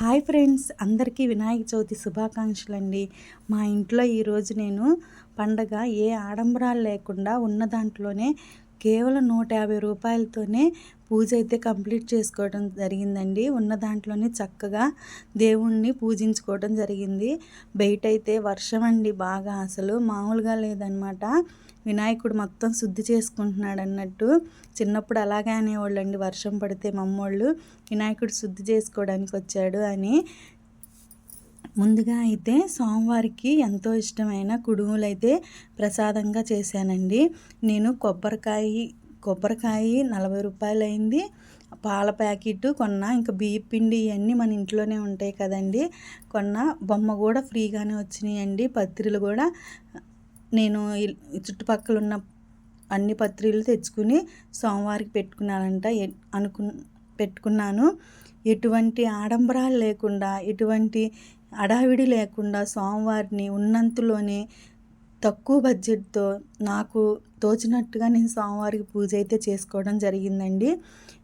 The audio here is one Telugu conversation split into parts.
హాయ్ ఫ్రెండ్స్ అందరికీ వినాయక చవితి శుభాకాంక్షలు అండి మా ఇంట్లో ఈరోజు నేను పండగ ఏ ఆడంబరాలు లేకుండా ఉన్న దాంట్లోనే కేవలం నూట యాభై రూపాయలతోనే పూజ అయితే కంప్లీట్ చేసుకోవడం జరిగిందండి. ఉన్న దాంట్లోనే చక్కగా దేవుణ్ణి పూజించుకోవడం జరిగింది. బయట అయితే వర్షం అండి బాగా అసలు మామూలుగా లేదనమాట. వినాయకుడు మొత్తం శుద్ధి చేసుకుంటున్నాడు అన్నట్టు. చిన్నప్పుడు అలాగే అనేవాళ్ళు అండి వర్షం పడితే మమ్మోళ్ళు వినాయకుడు శుద్ధి చేసుకోవడానికి వచ్చాడు అని. ముందుగా అయితే సోమవారికి ఎంతో ఇష్టమైన కుడుములు అయితే ప్రసాదంగా చేశానండి. నేను కొబ్బరికాయ కొబ్బరికాయ నలభై రూపాయలు అయింది పాల ప్యాకెట్ కొన్న ఇంకా బియ్య పిండి ఇవన్నీ మన ఇంట్లోనే ఉంటాయి కదండి. కొన్న బొమ్మ కూడా ఫ్రీగానే వచ్చినాయండి. పత్రిలు కూడా నేను చుట్టుపక్కల ఉన్న అన్ని పత్రికలు తెచ్చుకుని సోమవారికి పెట్టుకున్నానంట అనుకు పెట్టుకున్నాను. ఎటువంటి ఆడంబరాలు లేకుండా ఎటువంటి అడావిడి లేకుండా సోమవారిని ఉన్నంతలోనే తక్కువ బడ్జెట్తో నాకు తోచినట్టుగా నేను సోమవారికి పూజ అయితే చేసుకోవడం జరిగిందండి.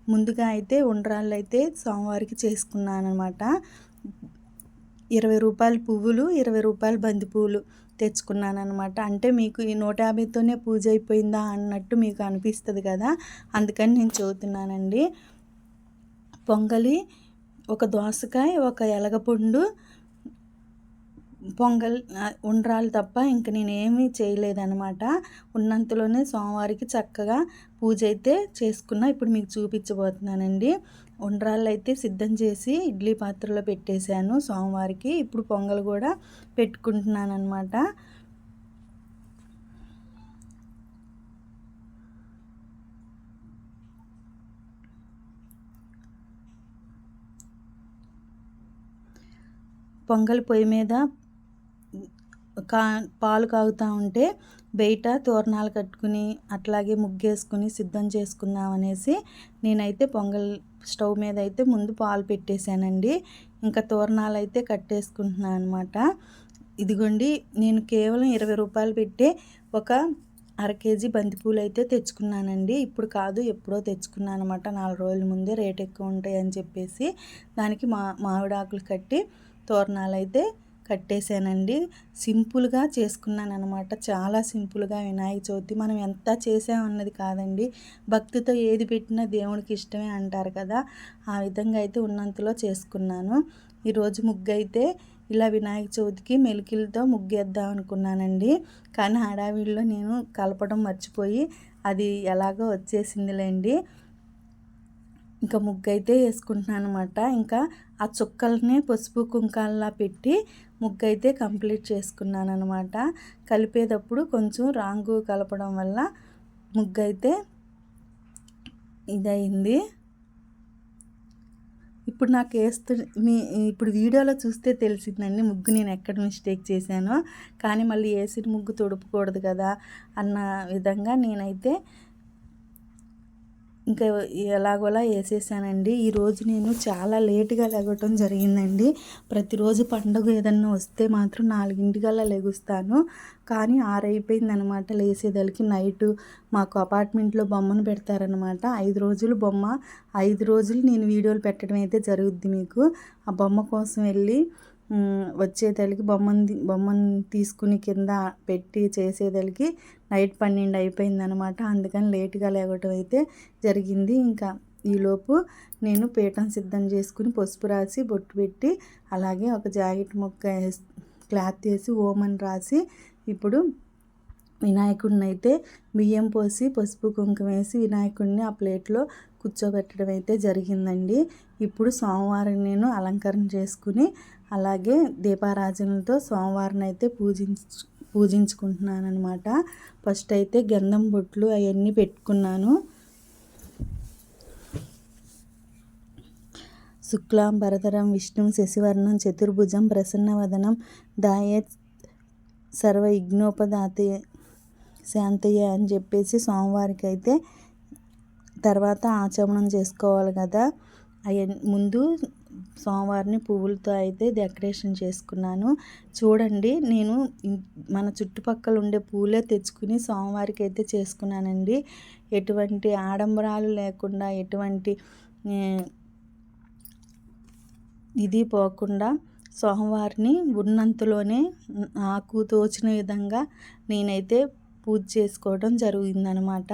ముందుగా అయితే ఉండరాళ్ళు అయితే సోమవారికి చేసుకున్నాను అనమాట ఇరవై రూపాయల పువ్వులు ఇరవై రూపాయల బంతి పువ్వులు తెచ్చుకున్నాను అనమాట అంటే మీకు ఈ నూట యాభైతోనే పూజ అయిపోయిందా అన్నట్టు మీకు అనిపిస్తుంది కదా? అందుకని నేను చదువుతున్నానండి పొంగలి ఒక దోసకాయ ఒక ఎలగపండు పొంగల్ ఉండరాలు తప్ప ఇంక నేనేమీ చేయలేదనమాట ఉన్నంతలోనే సోమవారికి చక్కగా పూజ అయితే చేసుకున్నా ఇప్పుడు మీకు చూపించబోతున్నానండి. ఉండ్రాళ్ళు అయితే సిద్ధం చేసి ఇడ్లీ పాత్రలో పెట్టేశాను. సోమవారికి ఇప్పుడు పొంగల్ కూడా పెట్టుకుంటున్నాను అనమాట పొంగల్ పొయ్యి మీద కా పాలు కాగుతూ ఉంటే బయట తోరణాలు కట్టుకుని అట్లాగే ముగ్గేసుకుని సిద్ధం చేసుకుందాం అనేసి నేనైతే పొంగల్ స్టవ్ మీద అయితే ముందు పాలు పెట్టేశానండి. ఇంకా తోరణాలు అయితే కట్టేసుకుంటున్నాను అనమాట ఇదిగోండి నేను కేవలం ఇరవై రూపాయలు పెట్టే ఒక అర కేజీ బంతిపూలు అయితే తెచ్చుకున్నానండి. ఇప్పుడు కాదు ఎప్పుడో తెచ్చుకున్నాను అనమాట నాలుగు రోజుల ముందే రేట్ ఎక్కువ ఉంటాయి అని చెప్పేసి దానికి మా మామిడాకులు కట్టి తోరణాలు అయితే కట్టేశానండి. సింపుల్గా చేసుకున్నాను అనమాట చాలా సింపుల్గా వినాయక చవితి మనం ఎంత చేసామన్నది కాదండి. భక్తితో ఏది పెట్టినా దేవుడికి ఇష్టమే అంటారు కదా. ఆ విధంగా అయితే ఉన్నంతలో చేసుకున్నాను. ఈరోజు ముగ్గు అయితే ఇలా వినాయక చవితికి మెలికిలతో ముగ్గేద్దాం అనుకున్నానండి. కానీ హడావిడిలో నేను కలపడం మర్చిపోయి అది ఎలాగో వచ్చేసిందిలేండి. ఇంకా ముగ్గు అయితే వేసుకుంటున్నాను అనమాట ఇంకా ఆ చుక్కల్ని పసుపు కుంకాల్లా పెట్టి ముగ్గు అయితే కంప్లీట్ చేసుకున్నాను అనమాట కలిపేటప్పుడు కొంచెం రాంగు కలపడం వల్ల ముగ్గు అయితే ఇదయింది. ఇప్పుడు నాకు వేస్తు మీ ఇప్పుడు వీడియోలో చూస్తే తెలిసిందండి ముగ్గు నేను ఎక్కడ మిస్టేక్ చేశానో. కానీ మళ్ళీ వేసిన ముగ్గు తొడుపుకూడదు కదా అన్న విధంగా నేనైతే ఇంకా ఎలాగోలా వేసేసానండి. ఈరోజు నేను చాలా లేటుగా లెగటం జరిగిందండి. ప్రతిరోజు పండుగ ఏదన్నా వస్తే మాత్రం నాలుగింటికల్లా లెగుస్తాను. కానీ ఆరైపోయింది అనమాట లేసేదలికి. నైట్ మాకు అపార్ట్మెంట్లో బొమ్మను పెడతారనమాట. ఐదు రోజులు బొమ్మ. ఐదు రోజులు నేను వీడియోలు పెట్టడం అయితే జరుగుద్ది మీకు. ఆ బొమ్మ కోసం వెళ్ళి వచ్చేదలికి బొమ్మని బొమ్మను తీసుకుని కింద పెట్టి చేసేదలికి నైట్ పన్నెండు అయిపోయిందనమాట. అందుకని లేట్గా లేవటం అయితే జరిగింది. ఇంకా ఈలోపు నేను పీఠం సిద్ధం చేసుకుని పసుపు రాసి బొట్టు పెట్టి అలాగే ఒక జాకెట్ ముక్క క్లాత్ వేసి ఓమన్ రాసి ఇప్పుడు వినాయకుడిని అయితే బియ్యం పోసి పసుపు కుంకుమ వేసి వినాయకుడిని ఆ ప్లేట్లో కూర్చోబెట్టడం అయితే జరిగిందండి. ఇప్పుడు సోమవారం నేను అలంకరణ చేసుకుని అలాగే దీపారాజనలతో సోమవారం అయితే పూజించు పూజించుకుంటున్నాను అనమాట ఫస్ట్ అయితే గంధం బొట్లు అవన్నీ పెట్టుకున్నాను. శుక్లాం భరతరం విష్ణు శశివర్ణం చతుర్భుజం ప్రసన్నవదనం దాయ సర్వ యజ్ఞోపదాత శాంతయ్య అని చెప్పేసి సోమవారికి అయితే తర్వాత ఆచమనం చేసుకోవాలి కదా. అవి ముందు సోమవారిని పువ్వులతో అయితే డెకరేషన్ చేసుకున్నాను. చూడండి నేను మన చుట్టుపక్కల ఉండే పూలే తెచ్చుకుని సోమవారికి అయితే చేసుకున్నానండి. ఎటువంటి ఆడంబరాలు లేకుండా ఎటువంటి ఇది పోకుండా స్వామివారిని ఉన్నంతలోనే నాకు తోచిన విధంగా నేనైతే పూజ చేసుకోవడం జరిగిందనమాట.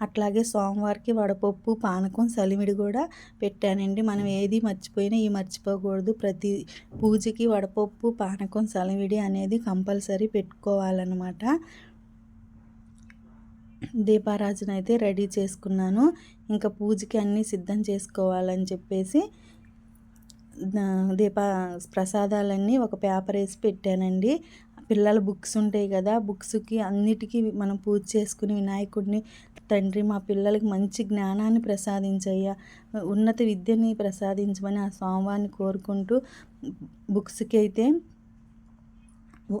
అట్లాగే సోమవారికి వడపప్పు పానకం సలిమిడి కూడా పెట్టానండి. మనం ఏది మర్చిపోయినా ఈ మర్చిపోకూడదు. ప్రతి పూజకి వడపప్పు పానకం సలిమిడి అనేది కంపల్సరీ పెట్టుకోవాలన్నమాట. దీపారాజన అయితే రెడీ చేసుకున్నాను. ఇంకా పూజకి అన్నీ సిద్ధం చేసుకోవాలని చెప్పేసి దీప ప్రసాదాలన్నీ ఒక పేపర్ వేసి పెట్టానండి. పిల్లల బుక్స్ ఉంటాయి కదా బుక్స్కి అన్నిటికీ మనం పూజ చేసుకుని వినాయకుడిని తండ్రి మా పిల్లలకి మంచి జ్ఞానాన్ని ప్రసాదించయ్యా ఉన్నత విద్యని ప్రసాదించమని ఆ స్వామివారిని కోరుకుంటూ బుక్స్కి అయితే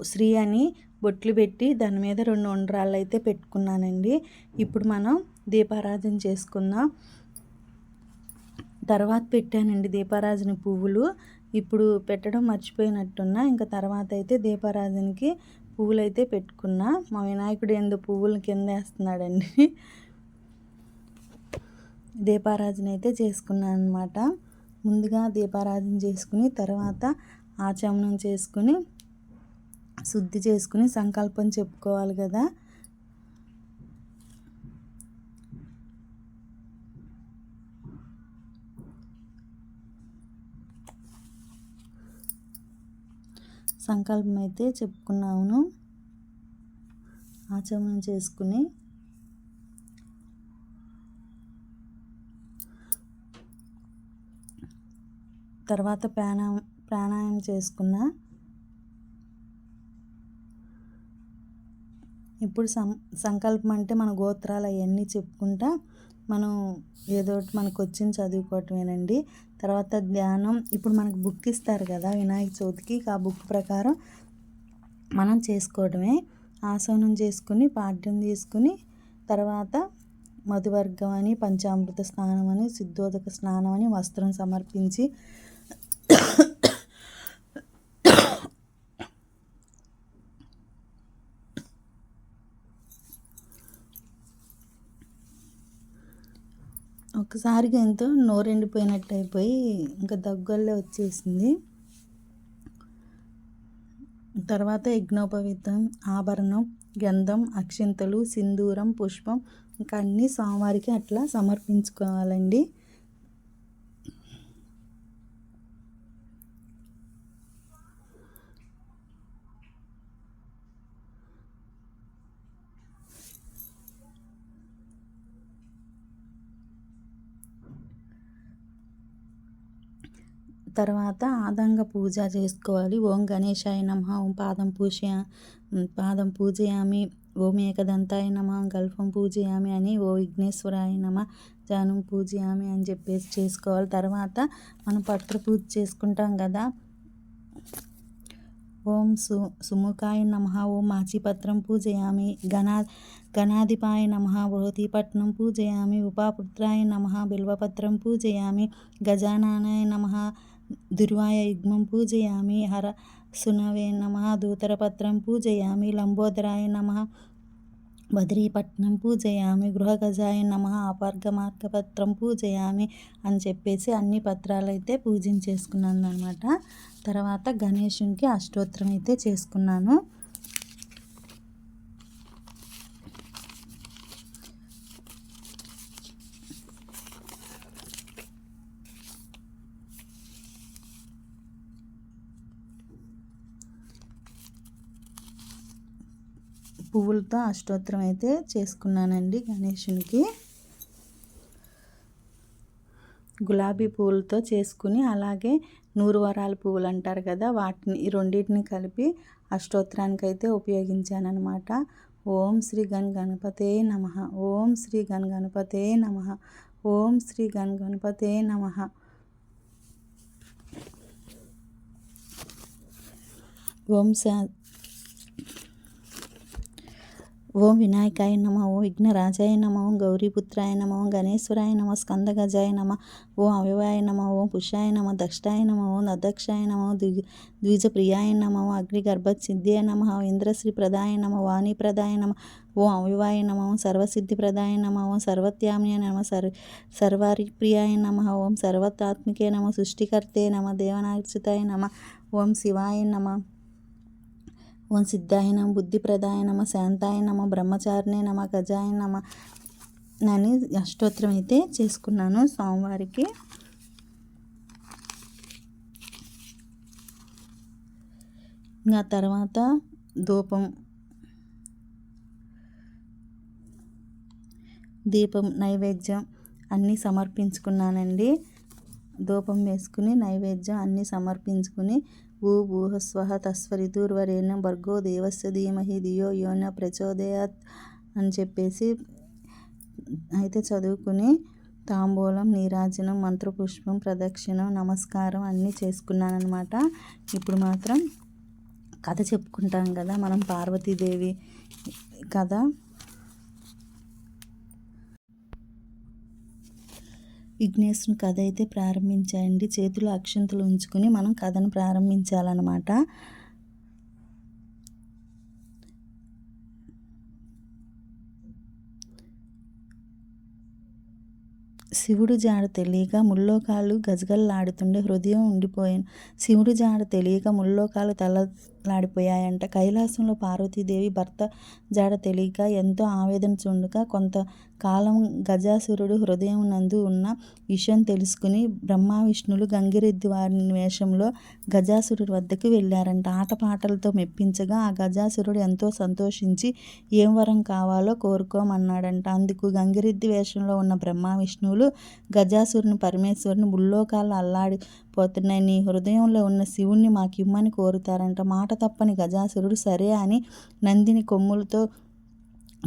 శ్రీ అని బొట్లు పెట్టి దాని మీద రెండు ఉండ్రాళ్ళు అయితే పెట్టుకున్నానండి. ఇప్పుడు మనం దీపారాధన చేసుకుందాం. తర్వాత పెట్టానండి దీపారాజన పువ్వులు. ఇప్పుడు పెట్టడం మర్చిపోయినట్టున్నా ఇంకా తర్వాత అయితే దీపారాధనకి పువ్వులు అయితే పెట్టుకున్నా. మా వినాయకుడు ఎందు పువ్వులు కింద వేస్తున్నాడండి దీపారాధన అయితే చేసుకున్నాను అనమాట ముందుగా దీపారాధన చేసుకుని తర్వాత ఆచమనం చేసుకుని శుద్ధి చేసుకుని సంకల్పం చెప్పుకోవాలి కదా. సంకల్పం అయితే చెప్పుకున్నాను ఆచమనం చేసుకుని తర్వాత ప్రాణా ప్రాణాయామం చేసుకున్న ఇప్పుడు సం సంకల్పం అంటే మన గోత్రాలు అవన్నీ చెప్పుకుంటా మనం ఏదో మనకు వచ్చింది చదువుకోవటమేనండి. తర్వాత ధ్యానం ఇప్పుడు మనకు బుక్ ఇస్తారు కదా వినాయక చవితికి ఆ బుక్ ప్రకారం మనం చేసుకోవడమే ఆసనం చేసుకుని పాఠ్యం తీసుకుని తర్వాత మధువర్గం అని పంచామృత స్నానం అని సిద్ధోదక స్నానం అని వస్త్రం సమర్పించి ఒక్కసారిగా ఎంతో నోరెండిపోయినట్టు అయిపోయి ఇంకా దగ్గరలో వచ్చేసింది. తర్వాత యజ్ఞోపవితం ఆభరణం గంధం అక్షింతలు సింధూరం పుష్పం ఇంకా అన్నీ స్వామివారికి అట్లా సమర్పించుకోవాలండి. తర్వాత ఆదంగ పూజ చేసుకోవాలి. ఓం గణేశాయ నమ ఓం పాదం పూజ పాదం పూజయామి ఓం ఏకదంతాయ నమ గల్ఫం పూజయామి అని ఓ విఘ్నేశ్వరాయ నమ జానం పూజయామి అని చెప్పేసి చేసుకోవాలి. తర్వాత మనం పత్ర పూజ చేసుకుంటాం కదా. ఓం సు సుముఖాయ నమ ఓం మాచిపత్రం పూజయామి గణా గణాధిపాయ నమ బృహతిపట్నం పూజయామి ఉపాపుత్రాయ నమ బిల్వపత్రం పూజయామి గజానానాయ నమ దుర్వాయుగ్మం పూజయామి హర సునవే నమ దూతరపత్రం పూజయామి లంబోదరాయ నమ బద్రీపట్నం పూజయామి గృహగజాయ నమ అపర్గమార్గపత్రం పూజయామి అని చెప్పేసి అన్ని పత్రాలు అయితే పూజించేసుకున్నాను అనమాట తర్వాత గణేషునికి అష్టోత్తరం అయితే చేసుకున్నాను. పువ్వులతో అష్టోత్తరం అయితే చేసుకున్నానండి గణేషునికి గులాబీ పువ్వులతో చేసుకుని అలాగే నూరు వరాల పువ్వులు అంటారు కదా వాటిని ఈ రెండింటిని కలిపి అష్టోత్తరానికి అయితే ఉపయోగించానమాట ఓం శ్రీ గణ గణపతే నమ. ఓం శ్రీ గణ గణపతే నమ. ఓం శ్రీ గణ గణపతే నమ. ఓం ఓం వినాయకాయ నమ ఓం విఘ్నరాజాయ నమ ఓం గౌరీపుత్రాయ నమ ఓం గణేశ్వరాయ నమ స్కందగజాయ నమ ఓం అవివాయ నమ ఓం పుషాయ నమ దక్షాయ నమ ఓం అధ్యక్షాయ నమ ద్వి ద్విజప్రియాయ నమ ఓం అగ్నిగర్భసిద్ధియ నమ ఇంద్రశ్రీ ప్రదాయ నమ వాణి ప్రదాయ నమ ఓం అవివాయ నమ ఓం సర్వసిద్ధి ప్రదాయ నమ ఓం సర్వత్యామ్య నమ సర్ సర్వారి ప్రియాయ నమ ఓం సర్వతాత్మికే నమ సృష్టికర్తే నమ దేవనార్చితాయ నమ ఓం శివాయ నమ ఓం సిద్ధాయ నమ బుద్ధిప్రదాయ నమ శాంతాయ నమ బ్రహ్మచారిణే నమ గజాయ నమ అని అష్టోత్తరం అయితే చేసుకున్నాను స్వామివారికి. ఇంకా తర్వాత ధూపం దీపం నైవేద్యం అన్నీ సమర్పించుకున్నానండి. ధూపం వేసుకుని నైవేద్యం అన్నీ సమర్పించుకుని భూ భూహస్వహ తస్వరితుర్వరేణ్యం భర్గో దేవస్య ధీమహి ధియో యోన ప్రచోదయాత్ అని చెప్పేసి అయితే చదువుకుని తాంబూలం నీరాజనం మంత్రపుష్పం ప్రదక్షిణం నమస్కారం అన్నీ చేసుకున్నానమాట ఇప్పుడు మాత్రం కథ చెప్పుకుంటాం కదా మనం పార్వతీదేవి కథ. విఘ్నేశ్వరుని కథ అయితే ప్రారంభించాయండి. చేతిలో అక్షంతలు ఉంచుకొని మనం కథను ప్రారంభించాలన్నమాట. శివుడు జాడ తెలియక ముల్లోకాలు గజగల్లాడుతుండే హృదయం ఉండిపోయాను. శివుడు జాడ తెలియక ముల్లోకాలు తల లాడిపోయాయంట కైలాసంలో పార్వతీదేవి భర్త జాడ తెలియక ఎంతో ఆవేదన చూడక కొంత కాలం గజాసురుడు హృదయం నందు ఉన్న విషయం తెలుసుకుని బ్రహ్మ విష్ణులు గంగిరెద్ది వారి వేషంలో గజాసురుడి వద్దకు వెళ్ళారంట. ఆటపాటలతో మెప్పించగా ఆ గజాసురుడు ఎంతో సంతోషించి ఏం వరం కావాలో కోరుకోమన్నాడంట. అందుకు గంగిరెద్ది వేషంలో ఉన్న బ్రహ్మ విష్ణువులు గజాసురుని పరమేశ్వరుని ముల్లోకాలు పోతున్నాయి. నీ హృదయంలో ఉన్న శివుణ్ణి మాకిమ్మని కోరుతారంట. మాట తప్పని గజాసురుడు సరే అని నందిని కొమ్ములతో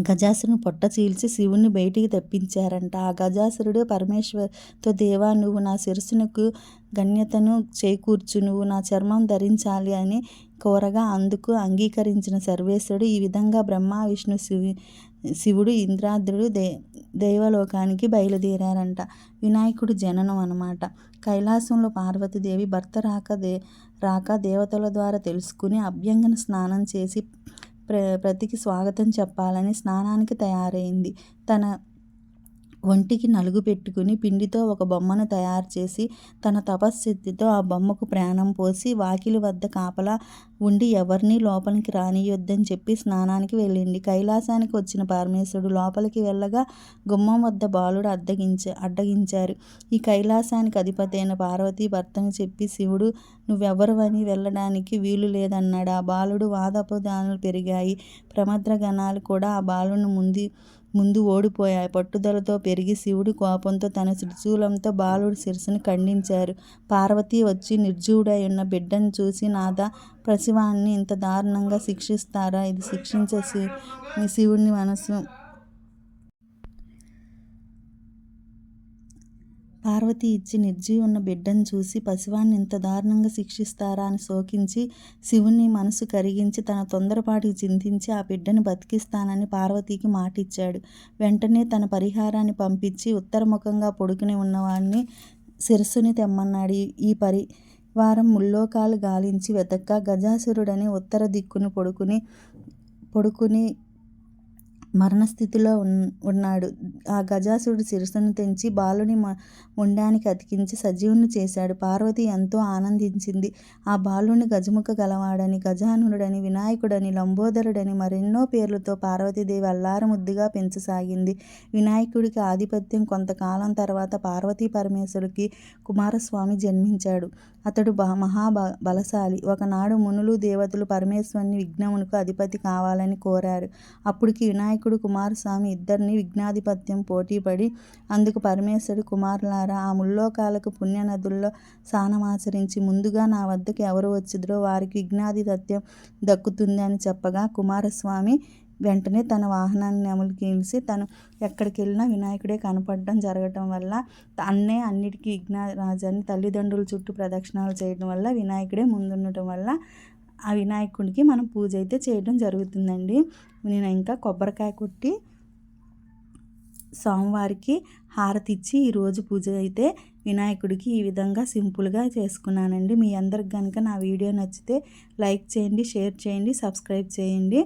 గజాసురుని పొట్ట చీల్చి శివుణ్ణి బయటికి తెప్పించారంట. ఆ గజాసురుడు పరమేశ్వర్తో దేవా నువ్వు నా శిరస్సునకు గణ్యతను చేకూర్చు. నువ్వు నా చర్మం ధరించాలి అని కోరగా అందుకు అంగీకరించిన సర్వేశ్వరుడు ఈ విధంగా బ్రహ్మ విష్ణు శివి శివుడు ఇంద్రాద్రుడు దే దేవలోకానికి బయలుదేరారంట. వినాయకుడు జననం అనమాట. కైలాసంలో పార్వతీదేవి భర్త రాక దే రాక దేవతల ద్వారా తెలుసుకుని అభ్యంగన స్నానం చేసి ప్ర ప్రతికి స్వాగతం చెప్పాలని స్నానానికి తయారైంది. తన ఒంటికి నలుగు పెట్టుకుని పిండితో ఒక బొమ్మను తయారు చేసి తన తపశ్శక్తితో ఆ బొమ్మకు ప్రాణం పోసి వాకిలి వద్ద కాపలా ఉండి ఎవరిని లోపలికి రానియొద్దని చెప్పి స్నానానికి వెళ్ళింది. కైలాసానికి వచ్చిన పరమేశ్వరుడు లోపలికి వెళ్ళగా గుమ్మం వద్ద బాలుడు అడ్డగించ అడ్డగించారు. ఈ కైలాసానికి అధిపతి అయిన పార్వతీ భర్తను చెప్పి శివుడు నువ్వెవరివని వెళ్ళడానికి వీలు లేదన్నాడు. ఆ బాలుడు వాదపదానులు పెరిగాయి. ప్రమద్ర గణాలు కూడా ఆ బాలుని ముందు ముందు ఓడిపోయాయి. పట్టుదలతో పెరిగి శివుడి కోపంతో తన త్రిశూలంతో బాలుడి శిరస్సును ఖండించారు. పార్వతి వచ్చి నిర్జీవుడై ఉన్న బిడ్డను చూసి నాద ప్రసివాన్ని ఇంత దారుణంగా శిక్షిస్తారా? ఇది శిక్షించే శివుడిని మనసు పార్వతి ఇచ్చి నిర్జీవున్న బిడ్డను చూసి పసివాణ్ణి ఇంత దారుణంగా శిక్షిస్తారా అని శోకించి శివుణ్ణి మనసు కరిగించి తన తొందరపాటికి చింతించి ఆ బిడ్డను బతికిస్తానని పార్వతికి మాటిచ్చాడు. వెంటనే తన పరిహారాన్ని పంపించి ఉత్తరముఖంగా పొడుకుని ఉన్నవాడిని శిరస్సుని తెమ్మన్నాడు. ఈ పరి వారం ముల్లోకాలు గాలించి వెతక్క గజాసురుడని ఉత్తర దిక్కును పొడుకుని పొడుకుని మరణస్థితిలో ఉన్ ఉన్నాడు. ఆ గజాసురుడు శిరస్సును తెంచి బాలుని ముండానికి అతికించి సజీవుని చేశాడు. పార్వతి ఎంతో ఆనందించింది. ఆ బాలుని గజముఖ గలవాడని గజానుడని వినాయకుడని లంబోదరుడని మరెన్నో పేర్లతో పార్వతీదేవి అల్లారముద్దుగా పెంచసాగింది. వినాయకుడికి ఆధిపత్యం కొంతకాలం తర్వాత పార్వతీ పరమేశ్వరుడికి కుమారస్వామి జన్మించాడు. అతడు బ మహా బలశాలి. ఒకనాడు మునులు దేవతలు పరమేశ్వరుని విఘ్నమునకు అధిపతి కావాలని కోరారు. అప్పటికి వినాయకుడు కుమారస్వామి ఇద్దరిని విఘ్నాధిపత్యం పోటీపడి అందుకు పరమేశ్వరుడు కుమారులారా ఆ ముల్లోకాలకు పుణ్యనదుల్లో స్నానమాచరించి ముందుగా నా వద్దకు ఎవరు వచ్చిద్రో వారికి విఘ్నాధిపత్యం దక్కుతుంది అని చెప్పగా కుమారస్వామి వెంటనే తన వాహనాన్ని నెమలికిల్చి తను ఎక్కడికి వెళ్ళినా వినాయకుడే కనపడడం జరగటం వల్ల అన్నే అన్నిటికీ విఘ్నరాజాన్ని తల్లిదండ్రుల చుట్టూ ప్రదక్షిణాలు చేయడం వల్ల వినాయకుడే ముందుండటం వల్ల ఆ వినాయకుడికి మనం పూజ అయితే చేయడం జరుగుతుందండి. నేను ఇంకా కొబ్బరికాయ కొట్టి సోమవారికి హారతి ఇచ్చి ఈరోజు పూజ అయితే వినాయకుడికి ఈ విధంగా సింపుల్గా చేసుకున్నానండి. మీ అందరికి కనుక నా వీడియో నచ్చితే లైక్ చేయండి షేర్ చేయండి సబ్స్క్రైబ్ చేయండి.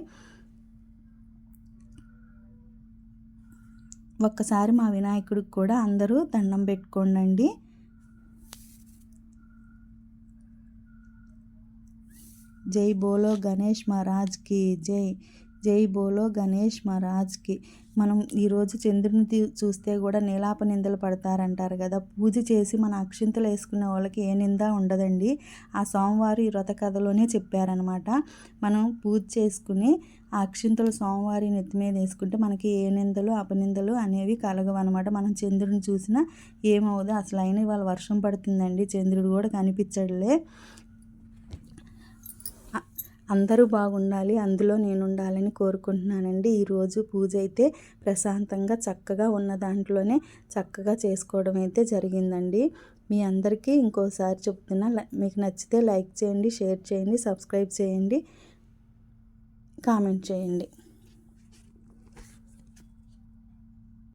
ఒక్కసారి మా వినాయకుడికి కూడా అందరూ దండం పెట్టుకోండి జై బోలో గణేష్ మహారాజ్కి జై జై బోలో గణేష్ మహారాజ్కి. మనం ఈరోజు చంద్రుని చూస్తే కూడా నీలాప నిందలు పడతారంటారు కదా. పూజ చేసి మన అక్షింతలు వేసుకునే వాళ్ళకి ఏ నింద ఉండదండి. ఆ సోమవారి ఈ వ్రత కథలోనే చెప్పారనమాట మనం పూజ చేసుకుని ఆ అక్షింతలు సోమవారి నెత్తి మీద వేసుకుంటే మనకి ఏ నిందలు అపనిందలు అనేవి కలగవు అనమాట మనం చంద్రుడిని చూసినా ఏమవుదు అసలు అయినా ఇవాళ వర్షం పడుతుందండి. చంద్రుడు కూడా కనిపించడులే అందరూ బాగుండాలి అందులో నేను ఉండాలని కోరుకుంటున్నానండి ఈరోజు పూజ అయితే ప్రశాంతంగా చక్కగా ఉన్న దాంట్లోనే చక్కగా చేసుకోవడం అయితే జరిగిందండి. మీ అందరికీ ఇంకోసారి చెప్తున్నా మీకు నచ్చితే లైక్ చేయండి షేర్ చేయండి సబ్స్క్రైబ్ చేయండి కామెంట్ చేయండి.